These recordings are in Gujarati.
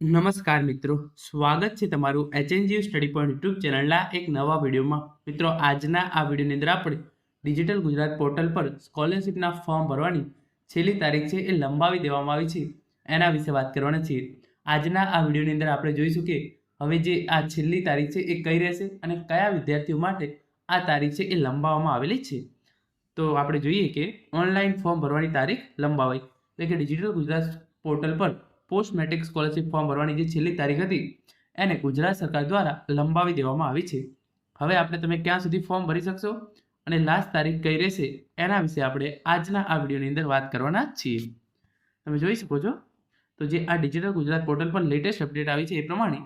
નમસ્કાર મિત્રો, સ્વાગત છે તમારું એચએનજીયુ સ્ટડી પોઈન્ટ યુટ્યુબ ચેનલના એક નવા વિડીયોમાં. મિત્રો, આજના આ વિડીયોની અંદર આપણે ડિજિટલ ગુજરાત પોર્ટલ પર સ્કોલરશિપના ફોર્મ ભરવાની છેલ્લી તારીખ છે એ લંબાવી દેવામાં આવી છે. એના વિશે વાત કરવાના છીએ. આજના આ વિડીયોની અંદર આપણે જોઈશું કે હવે જે આ છેલ્લી તારીખ છે એ કઈ રહેશે અને કયા વિદ્યાર્થીઓ માટે આ તારીખ છે એ લંબાવવામાં આવેલી છે. તો આપણે જોઈએ કે ઓનલાઈન ફોર્મ ભરવાની તારીખ લંબાવાઈ. એટલે કે ડિજિટલ ગુજરાત પોર્ટલ પર પોસ્ટ મેટ્રિક સ્કોલરશિપ ફોર્મ ભરવાની જે છેલ્લી તારીખ હતી, એને ગુજરાત સરકાર દ્વારા લંબાવી દેવામાં આવી છે. હવે આપણે તમે ક્યાં સુધી ફોર્મ ભરી શકશો અને લાસ્ટ તારીખ કઈ રહેશે, એના વિશે આપણે આજના આ વિડીયોની અંદર વાત કરવાના છીએ. તમે જોઈ શકો છો, તો જે આ ડિજિટલ ગુજરાત પોર્ટલ પર લેટેસ્ટ અપડેટ આવી છે એ પ્રમાણે,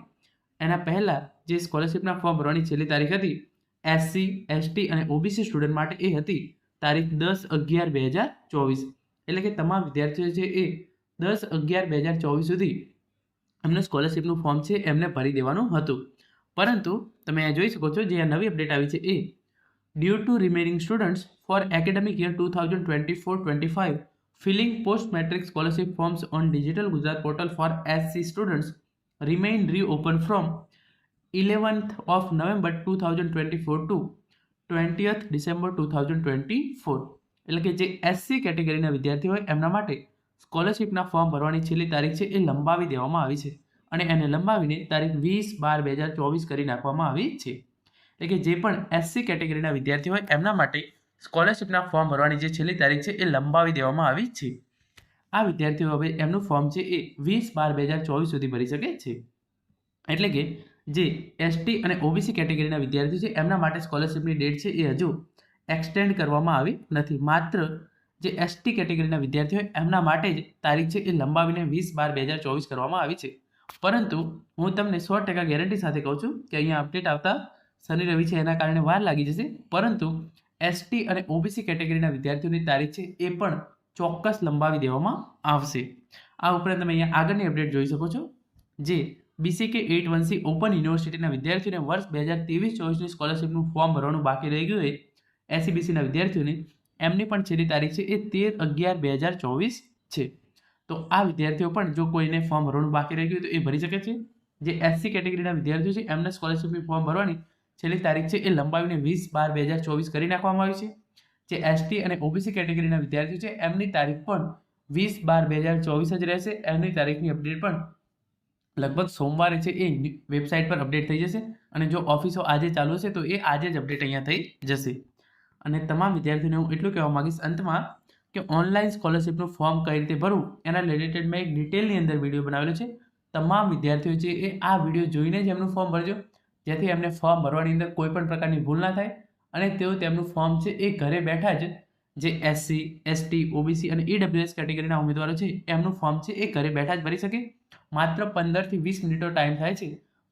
એના પહેલાં જે સ્કોલરશિપના ફોર્મ ભરવાની છેલ્લી તારીખ હતી, એસસી, એસટી અને ઓબીસી સ્ટુડન્ટ માટે એ હતી, તારીખ દસ અગિયાર બે હજાર ચોવીસ. એટલે કે તમામ વિદ્યાર્થીઓ છે એ દસ અગિયાર બે હજાર ચોવીસ સુધી એમને સ્કોલરશિપનું ફોર્મ છે, એમને ભરી દેવાનું હતું. પરંતુ તમે અહીંયા જોઈ શકો છો, જે આ નવી અપડેટ આવી છે એ due to remaining students for academic year two thousand twenty four twenty five filling post matric scholarship forms on digital Gujarat portal for SC students remain reopen from eleventh of November two thousand twenty four to twentieth December two thousand twenty four એટલે કે જે એસસી કેટેગરીના વિદ્યાર્થીઓ હોય, એમના માટે સ્કોલરશિપના ફોર્મ ભરવાની છેલ્લી તારીખ છે એ લંબાવી દેવામાં આવી છે અને એને લંબાવીને તારીખ વીસ બાર બે હજાર ચોવીસ કરી નાખવામાં આવી છે. એટલે કે જે પણ એસસી કેટેગરીના વિદ્યાર્થીઓ હોય એમના માટે સ્કોલરશિપના ફોર્મ ભરવાની જે છેલ્લી તારીખ છે એ લંબાવી દેવામાં આવી છે. આ વિદ્યાર્થીઓ હવે એમનું ફોર્મ છે એ વીસ બાર બે હજાર ચોવીસ સુધી ભરી શકે છે. એટલે કે જે એસટી અને ઓબીસી કેટેગરીના વિદ્યાર્થીઓ છે એમના માટે સ્કોલરશિપની ડેટ છે એ હજુ એક્સટેન્ડ કરવામાં આવી નથી. માત્ર જે એસટી કેટેગરીના વિદ્યાર્થીઓ એમના માટે જ તારીખ છે એ લંબાવીને વીસ બાર બે હજાર ચોવીસ કરવામાં આવી છે. પરંતુ હું તમને સો ટકા ગેરંટી સાથે કહું છું કે અહીંયા અપડેટ આવતા શનિ રવિ છે, એના કારણે વાર લાગી જશે. પરંતુ એસટી અને ઓબીસી કેટેગરીના વિદ્યાર્થીઓની તારીખ છે એ પણ ચોક્કસ લંબાવી દેવામાં આવશે. આ ઉપરાંત તમે અહીંયા આગળની અપડેટ જોઈ શકો છો, જે BCK eight one C open યુનિવર્સિટીના વિદ્યાર્થીઓને વર્ષ બે હજાર ત્રેવીસ ચોવીસની સ્કોલરશિપનું ફોર્મ ભરવાનું બાકી રહી ગયું હોય એસીબીસીના વિદ્યાર્થીઓને એમની પણ છેલ્લી તારીખ છે એ તેર અગિયાર બે હજાર ચોવીસ છે. તો આ વિદ્યાર્થીઓ પણ જો કોઈને ફોર્મ ભરવાનું બાકી રહી ગયું તો એ ભરી શકે છે. જે એસસી કેટેગરીના વિદ્યાર્થીઓ છે, એમને સ્કોલરશિપની ફોર્મ ભરવાની છેલ્લી તારીખ છે એ લંબાવીને વીસ બાર બે હજાર ચોવીસ કરી નાખવામાં આવી છે. જે એસટી અને ઓબીસી કેટેગરીના વિદ્યાર્થીઓ છે, એમની તારીખ પણ વીસ બાર બે હજાર ચોવીસ જ રહેશે. એમની તારીખની અપડેટ પણ લગભગ સોમવારે છે એ વેબસાઇટ પર અપડેટ થઈ જશે અને જો ઓફિસો આજે ચાલુ છે તો એ આજે જ અપડેટ અહીંયા થઈ જશે. અને તમામ વિદ્યાર્થીઓને હું એટલું કહેવા માગીશ, અંતમાં કે ઓનલાઈન સ્કોલરશિપનું ફોર્મ કઈ રીતે ભરવું, એના રિલેટેડ મેં એક ડિટેલની અંદર વીડિયો બનાવેલો છે. તમામ વિદ્યાર્થીઓ છે એ આ વીડિયો જોઈને જ એમનું ફોર્મ ભરજો. જેથી એમને ફોર્મ ભરવાની અંદર કોઈ પણ પ્રકારની ભૂલ ના થાય અને તેઓ તેમનું ફોર્મ છે એ ઘરે બેઠા જ જે એસસી એસટી ઓબીસી અને ઈડબ્લ્યુએસ કેટેગરીના ઉમેદવારો છે, એમનું ફોર્મ છે એ ઘરે બેઠા જ ભરી શકે. માત્ર પંદરથી વીસ મિનિટો ટાઈમ થાય છે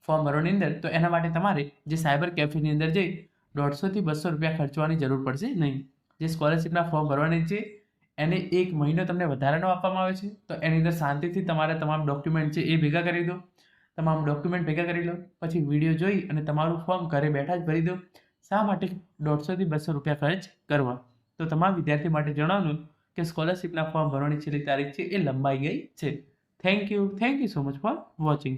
ફોર્મ ભરવાની અંદર, તો એના માટે તમારે જે સાયબર કેફેની અંદર જઈ દોઢસોથી બસો રૂપિયા ખર્ચવાની જરૂર પડશે? નહીં. જે સ્કોલરશિપના ફોર્મ ભરવાની છે, એને એક મહિનો તમને વધારાનો આપવામાં આવે છે. તો એની અંદર શાંતિથી તમારે તમામ ડોક્યુમેન્ટ છે એ ભેગા કરી દો. તમામ ડોક્યુમેન્ટ ભેગા કરી લો. પછી વીડિયો જોઈ અને તમારું ફોર્મ ઘરે બેઠા જ ભરી દો. શા માટે દોઢસોથી બસો રૂપિયા ખર્ચ કરવા? તો તમામ વિદ્યાર્થી માટે જણાવવાનું કે સ્કોલરશિપના ફોર્મ ભરવાની છેલ્લી તારીખ છે એ લંબાઈ ગઈ છે. Thank you thank you so much for watching